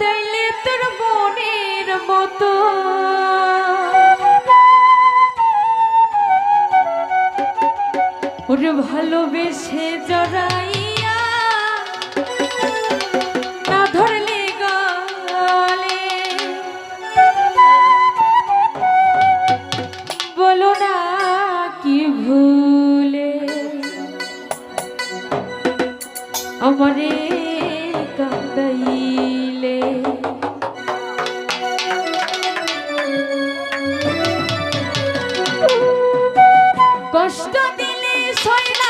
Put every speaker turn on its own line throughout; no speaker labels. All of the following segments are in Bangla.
তাইলে তোর বোনের মতো। ওরে ভালোবেসে জড়ায় কষ্ট দিলে সইলা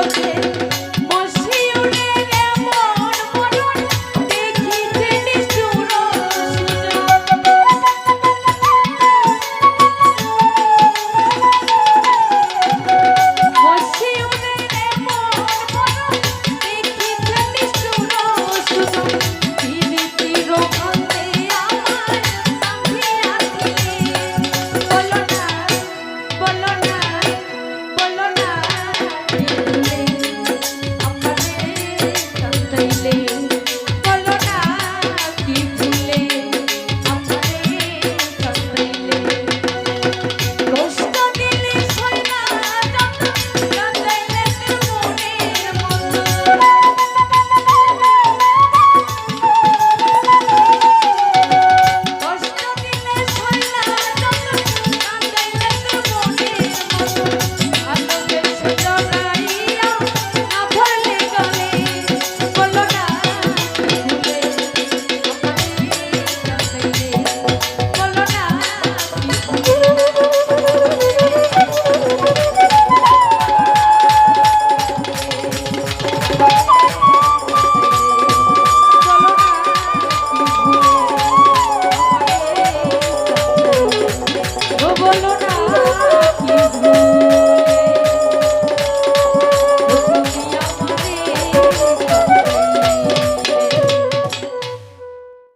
okay.